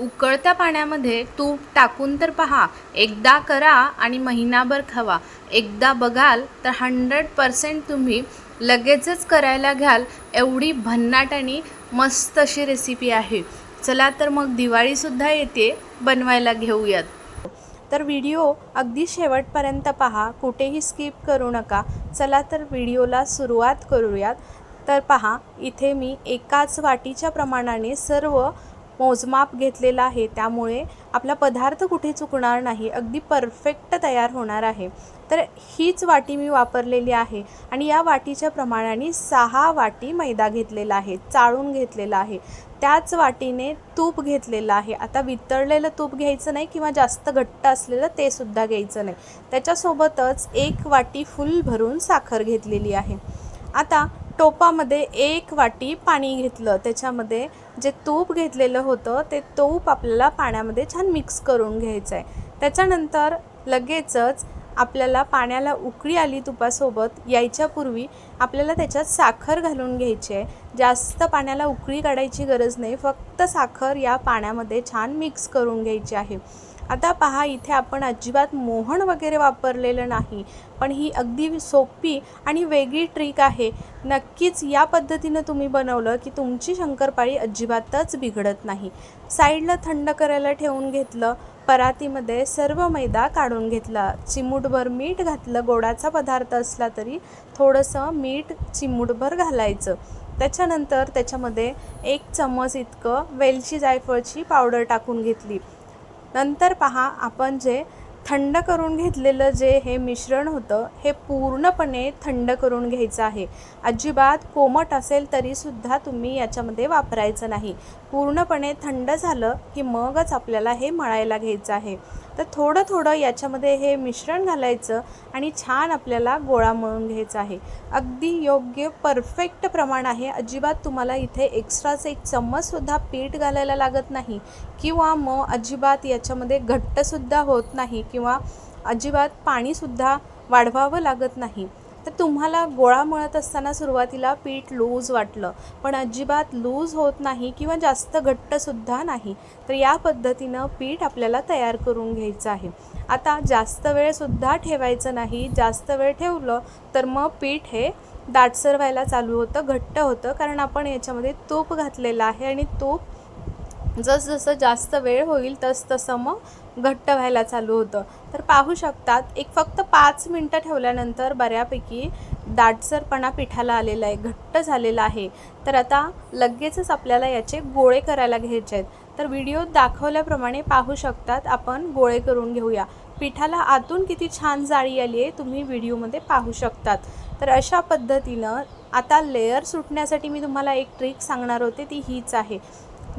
उकळत्या पाण्यामध्ये तूप टाकून तर पहा. एकदा करा आणि महिनाभर खावा. एकदा बघाल तर हंड्रेड पर्सेंट तुम्ही लगेचच करायला घ्याल. एवढी भन्नाट आणि मस्त अशी रेसिपी आहे. चला तर मग दिवाळीसुद्धा येते बनवायला घेऊयात. तर व्हिडिओ अगदी शेवटपर्यंत पहा. कुठेही स्किप करू नका. चला तर व्हिडिओला सुरुवात करूयात. तर पहा इथे मी एकाच वाटीच्या प्रमाणाने सर्व मोजमाप घेतलेलं आहे. त्यामुळे आपला पदार्थ कुठे चुकणार नाही. अगदी परफेक्ट तयार होणार आहे. तर हीच वाटी मी वापरलेली आहे. आणि या वाटीच्या प्रमाणाने सहा वाटी मैदा घेतलेला आहे. चाळून घेतलेला आहे. त्याच वाटीने तूप घेतलेलं आहे. आता वितळलेलं तूप घ्यायचं नाही किंवा जास्त घट्ट असलेलं ते सुद्धा घ्यायचं नाही. त्याच्यासोबतच एक वाटी फुल भरून साखर घेतलेली आहे. आता टोपामध्ये एक वाटी पाणी घेतलं. त्याच्यामध्ये जे तूप घेतलेलं होतं ते तूप आपल्याला पाण्यामध्ये छान मिक्स करून घ्यायचं आहे त्याच्यानंतर लगेचच आपल्याला पाण्याला उकळी आली तुपासोबत यायच्यापूर्वी आपल्याला त्याच्यात साखर घालून घ्यायची आहे. जास्त पाण्याला उकळी काढायची गरज नाही. फक्त साखर या पाण्यामध्ये छान मिक्स करून घ्यायची आहे. आता पहा इथे आपण अजिबात मोहन वगैरे वापरलेलं नाही पण ही अगदी सोपी आणि वेगळी ट्रिक आहे. नक्कीच या पद्धतीनं तुम्ही बनवलं की तुमची शंकरपाळी अजिबातच बिघडत नाही. साईडला थंड करायला ठेवून घेतलं परातीमध्ये सर्व मैदा काढून घेतला. चिमूटभर मीठ घातलं. गोडाचा पदार्थ असला तरी थोडंसं मीठ चिमूटभर घालायचं. त्याच्यानंतर त्याच्यामध्ये एक चम्मच इतकं वेलची जायफळची पावडर टाकून घेतली. नंतर पहा आपण जे थंड करून घेतलेलं जे हे मिश्रण होतं हे पूर्णपणे थंड करून घ्यायचं आहे. अजिबात कोमट असेल तरीसुद्धा तुम्ही याच्यामध्ये वापरायचं नाही. पूर्णपणे थंड झालं की मगच आपल्याला हे मळायला घ्यायचं आहे. तर थोडं थोडं याच्यामध्ये हे मिश्रण घालायचं आणि छान आपल्याला गोळा मळून घ्यायचा आहे. अगदी योग्य परफेक्ट प्रमाण आहे. अजिबात तुम्हाला इथे एक्स्ट्राचं एक चम्मचसुद्धा पीठ घालायला लागत नाही किंवा मग अजिबात याच्यामध्ये घट्टसुद्धा होत नाही किंवा अजिबात पाणीसुद्धा वाढवावं लागत नाही. तर तुम्हाला गोळा मळत असताना सुरुवातीला पीठ लूज वाटलं पण अजिबात लूज होत नाही किंवा जास्त घट्टसुद्धा नाही. तर या पद्धतीनं पीठ आपल्याला तयार करून घ्यायचं आहे. आता जास्त वेळसुद्धा ठेवायचं नाही. जास्त वेळ ठेवलं तर मग पीठ हे दाटसर व्हायला चालू होतं घट्ट होतं कारण आपण याच्यामध्ये तूप घातलेलं आहे आणि तूप जसजसं जास्त वेळ होईल तस तसं मग घट्ट व्हायला चालू होतं. तर पाहू शकतात एक फक्त पाच मिनटं ठेवल्यानंतर बऱ्यापैकी दाटसरपणा पिठाला आलेला आहे घट्ट झालेला आहे. तर आता लगेचच आपल्याला याचे गोळे करायला घ्यायचे आहेत. तर व्हिडिओत दाखवल्याप्रमाणे पाहू शकतात आपण गोळे करून घेऊया. पिठाला आतून किती छान जाळी आली आहे तुम्ही व्हिडिओमध्ये पाहू शकतात. तर अशा पद्धतीनं आता लेअर सुटण्यासाठी मी तुम्हाला एक ट्रिक सांगणार होते ती हीच आहे.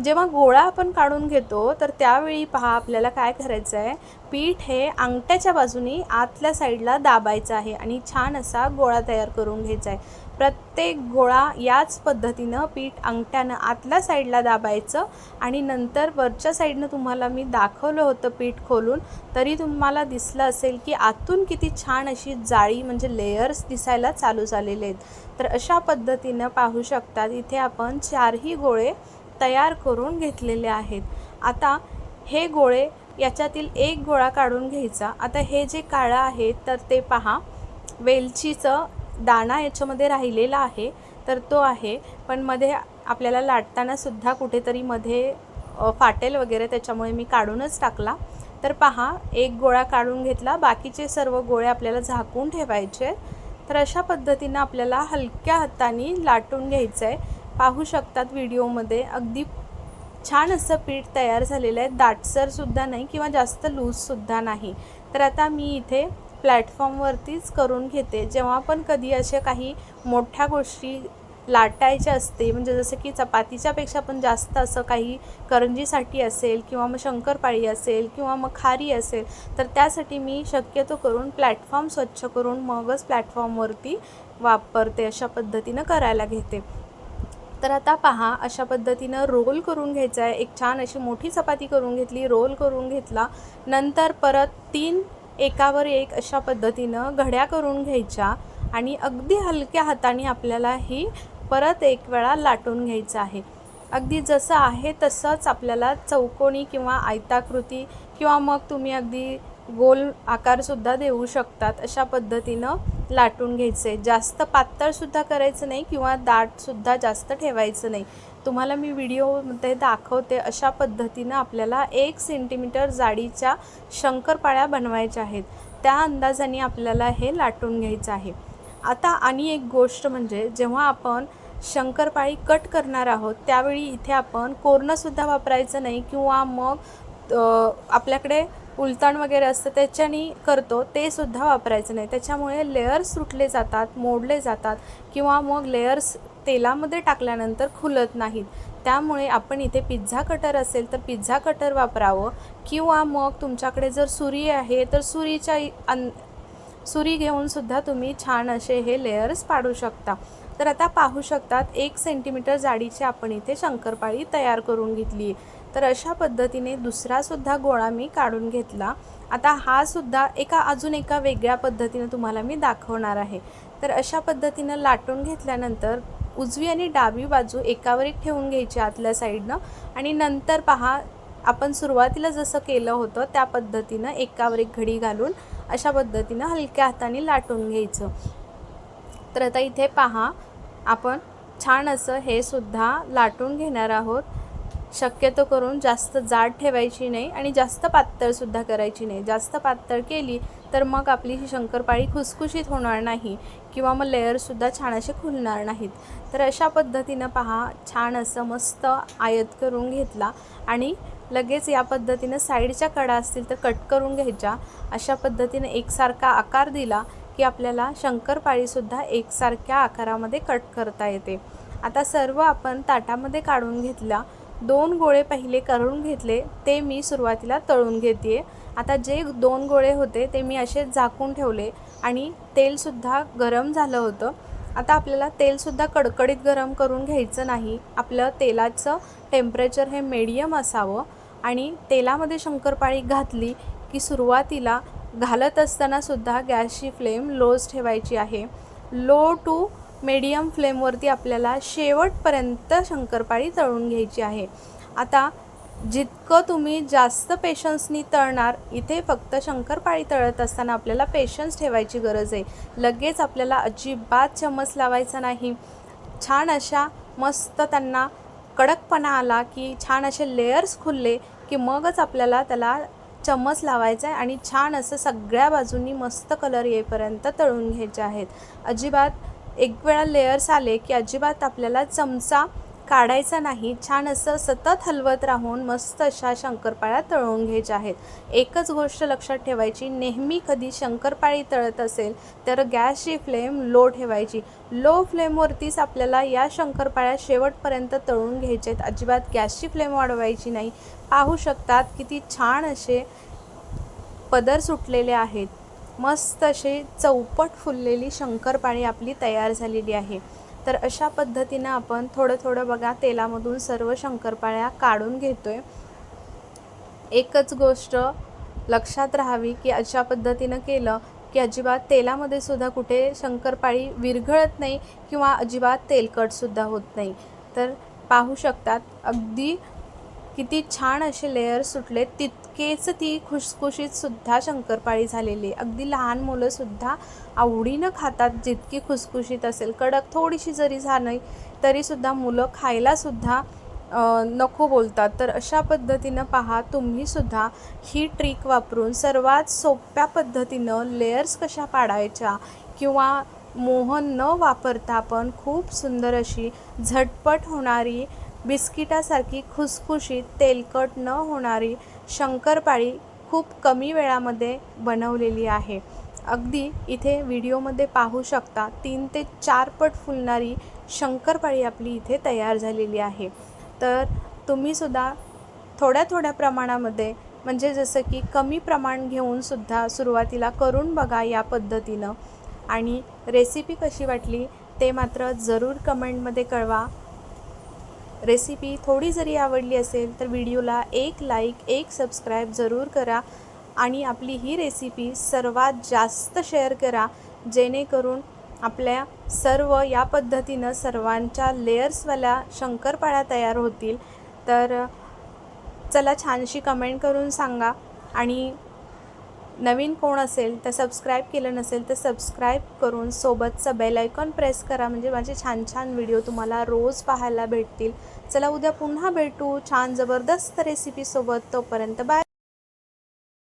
जेव्हा गोळा आपण काढून घेतो तर त्यावेळी पहा आपल्याला काय करायचं आहे? पीठ हे अंगठ्याच्या बाजूनी आतल्या साईडला दाबायचं आहे आणि छान असा गोळा तयार करून घ्यायचा आहे. प्रत्येक गोळा याच पद्धतीनं पीठ अंगठ्यानं आतल्या साईडला दाबायचं आणि नंतर वरच्या साईडनं तुम्हाला मी दाखवलं होतं पीठ खोलून तरी तुम्हाला दिसलं असेल की आतून किती छान अशी जाळी म्हणजे लेयर्स दिसायला चालू झालेले आहेत. तर अशा पद्धतीनं पाहू शकतात इथे आपण चारही गोळे तयार करून घेतलेले आहेत. आता हे गोळे याच्यातील एक गोळा काढून घ्यायचा. आता हे जे काळं आहे तर ते पहा. वेलचीचं दाणा याच्यामध्ये राहिलेला आहे तर तो आहे. पण मध्ये आपल्याला लाटताना सुद्धा कुठेतरी मध्ये फाटेल वगैरे त्याच्यामुळे मी काढूनच टाकला. तर पहा एक गोळा काढून घेतला. बाकीचे सर्व गोळे आपल्याला झाकून ठेवायचे आहेत. तर अशा पद्धतीनं आपल्याला हलक्या हाताने लाटून घ्यायचं आहे पाहू शकतात व्हिडिओमध्ये. अगदी छान असं पीठ तयार झालेलं आहे. दाटसरसुद्धा नाही किंवा जास्त लूजसुद्धा नाही. तर आता मी इथे प्लॅटफॉर्मवरतीच करून घेते. जेव्हा पण कधी अशा काही मोठ्या गोष्टी लाटायच्या असते म्हणजे जसं की चपातीच्यापेक्षा पण जास्त असं काही करंजीसाठी असेल किंवा मग शंकरपाळी असेल किंवा मग खारी असेल तर त्यासाठी मी शक्यतो करून प्लॅटफॉर्म स्वच्छ करून मगच प्लॅटफॉर्मवरती वापरते अशा पद्धतीनं करायला घेते. तर आता पहा अशा पद्धतीनं रोल करून घ्यायचा आहे. एक छान अशी मोठी चपाती करून घेतली रोल करून घेतला. नंतर परत तीन एकावर एक अशा पद्धतीनं घड्या करून घ्यायच्या आणि अगदी हलक्या हाताने आपल्याला ही परत एक वेळा लाटून घ्यायचं आहे. अगदी जसं आहे तसंच आपल्याला चौकोनी किंवा आयताकृती किंवा मग तुम्ही अगदी गोल आकारसुद्धा देऊ शकतात अशा पद्धतीनं लाटून घ्यायचे. जास्त पातळसुद्धा करायचं नाही किंवा दाटसुद्धा जास्त ठेवायचं नाही. तुम्हाला मी व्हिडिओमध्ये दाखवते अशा पद्धतीनं आपल्याला एक सेंटीमीटर जाडीच्या शंकरपाळ्या बनवायच्या आहेत. त्या अंदाजाने आपल्याला हे लाटून घ्यायचं आहे. आता आणि एक गोष्ट म्हणजे जेव्हा आपण शंकरपाळी कट करणार आहोत त्यावेळी इथे आपण कोरणंसुद्धा वापरायचं नाही किंवा मग आपल्याकडे उलताण वगैरे असतं त्याच्याने करतो. ते सुद्धा वापरायचं नाही. त्याच्यामुळे लेयर्स सुटले जातात मोडले जातात किंवा मग लेयर्स तेलामध्ये टाकल्यानंतर खुलत नाहीत. त्यामुळे आपण इथे पिझ्झा कटर असेल तर पिझ्झा कटर वापरावं किंवा मग तुमच्याकडे जर सुरी आहे तर सुरीच्या अन सुरी घेऊन सुद्धा तुम्ही छान असे हे लेयर्स पाडू शकता. तर आता पाहू शकतात एक सेंटीमीटर जाडीची आपण इथे शंकरपाळी तयार करून घेतली तर अशा पद्धतीने दुसरासुद्धा गोळा मी काढून घेतला. आता हा सुद्धा एका अजून एका वेगळ्या पद्धतीनं तुम्हाला मी दाखवणार आहे. तर अशा पद्धतीनं लाटून घेतल्यानंतर उजवी आणि डावी बाजू एकावर एक ठेवून घ्यायची आतल्या साईडनं. आणि नंतर पहा आपण सुरुवातीला जसं केलं होतं त्या पद्धतीनं एकावर एक घडी घालून अशा पद्धतीनं हलक्या हाताने लाटून घ्यायचं. तर आता इथे पहा आपण छान असं हे सुद्धा लाटून घेणार आहोत. शक्यतो करून जास्त जाड ठेवायची नाही आणि जास्त पातळसुद्धा करायची नाही. जास्त पातळ केली तर मग आपली ही शंकरपाळी खुसखुशीत होणार नाही किंवा मग लेअरसुद्धा छान असे खुलणार नाहीत. तर अशा पद्धतीनं पहा छान असं मस्त आयत करून घेतला आणि लगेच या पद्धतीनं साईडच्या कडा असतील तर कट करून घ्यायच्या. अशा पद्धतीनं एकसारखा आकार दिला की आपल्याला शंकरपाळीसुद्धा एकसारख्या आकारामध्ये कट करता येते. आता सर्व आपण ताटामध्ये काढून घेतला. दोन गोळे पहिले करून घेतले ते मी सुरुवातीला तळून घेते आता जे दोन गोळे होते ते मी असे झाकून ठेवले आणि तेलसुद्धा गरम झालं होतं. आता आपल्याला तेलसुद्धा कडकडीत गरम करून घ्यायचं नाही. आपलं तेलाचं टेम्परेचर हे मीडियम असावं आणि तेलामध्ये शंकरपाळी घातली की सुरुवातीला घालत असतानासुद्धा गॅसची फ्लेम लोज ठेवायची आहे. लो टू मीडियम फ्लेमवरती आपल्याला शेवटपर्यंत शंकरपाळी तळून घ्यायची आहे. आता जितकं तुम्ही जास्त पेशन्सनी तळणार इथे फक्त शंकरपाळी तळत असताना आपल्याला पेशन्स ठेवायची गरज आहे. लगेच आपल्याला अजिबात चमच लावायचा नाही. छान अशा मस्त त्यांना कडकपणा आला की छान असे लेयर्स खुलले की मगच आपल्याला त्याला चम्मच लावायचा आहे आणि छान असं सगळ्या बाजूंनी मस्त कलर येईपर्यंत तळून घ्यायचे आहेत. अजिबात एक वेळा लेयर्स आले की अजिबात आपल्याला चमचा काढायचा नाही. छान असं सतत हलवत राहून मस्त अशा शंकरपाळ्या तळून घ्यायच्या आहेत. एकच गोष्ट लक्षात ठेवायची नेहमी कधी शंकरपाळी तळत असेल तर गॅसची फ्लेम लो ठेवायची. लो फ्लेमवरतीच आपल्याला या शंकरपाळ्या शेवटपर्यंत तळून घ्यायच्या आहेत. अजिबात गॅसची फ्लेम वाढवायची नाही. पाहू शकतात किती छान असे पदर सुटलेले आहेत. मस्त असे चौपट फुललेली शंकरपाळी आपली तयार झालेली आहे. तर अशा पद्धतीनं आपण थोडं थोडं बघा तेलामधून सर्व शंकरपाळ्या काढून घेतो आहे एकच गोष्ट लक्षात राहावी की अशा पद्धतीनं केलं की अजिबात तेलामध्ये सुद्धा कुठे शंकरपाळी विरघळत नाही किंवा अजिबात तेलकटसुद्धा होत नाही. तर पाहू शकतात अगदी किती छान असे लेयर सुटले तित केस ती खुसखुशीतसुद्धा शंकरपाळी झालेली अगदी लहान मुलंसुद्धा आवडीनं खातात जितकी खुसखुशीत असेल कडक थोडीशी जरी झाली तरीसुद्धा मुलं खायलासुद्धा नको बोलतात. तर अशा पद्धतीनं पहा तुम्हीसुद्धा ही ट्रिक वापरून सर्वात सोप्या पद्धतीनं लेयर्स कशा पाडायच्या किंवा मोहन न वापरता पण खूप सुंदर अशी झटपट होणारी बिस्किटासारखी खुसखुशीत तेलकट न होणारी शंकरपाळी खूप कमी वेळामध्ये बनवलेली आहे. अगदी इथे व्हिडिओमध्ये पाहू शकता तीन ते चार पट फुलणारी शंकरपाळी आपली इथे तयार झालेली आहे. तर तुम्हीसुद्धा थोड्या थोड्या प्रमाणामध्ये म्हणजे जसं की कमी प्रमाण घेऊन सुद्धा सुरुवातीला करून बघा या पद्धतीनं. आणि रेसिपी कशी वाटली ते मात्र जरूर कमेंटमध्ये कळवा. रेसिपी थोडी जरी आवडली असेल तर व्हिडिओला एक लाईक एक सबस्क्राईब जरूर करा आणि आपली ही रेसिपी सर्वात जास्त शेअर करा जेणेकरून आपल्या सर्व या पद्धतीनं सर्वांच्या लेयर्सवाल्या शंकरपाळ्या तयार होतील. तर चला छानशी कमेंट करून सांगा आणि नवीन कोण असेल तर सबस्क्राईब केलं नसेल तर सबस्क्राईब करून सोबतचं बेल आयकॉन प्रेस करा. म्हणजे माझे छान छान व्हिडिओ तुम्हाला रोज पाहायला भेटतील. चला उद्या पुन्हा भेटू. छान जबरदस्त रेसिपीसोबत तोपर्यंत बाय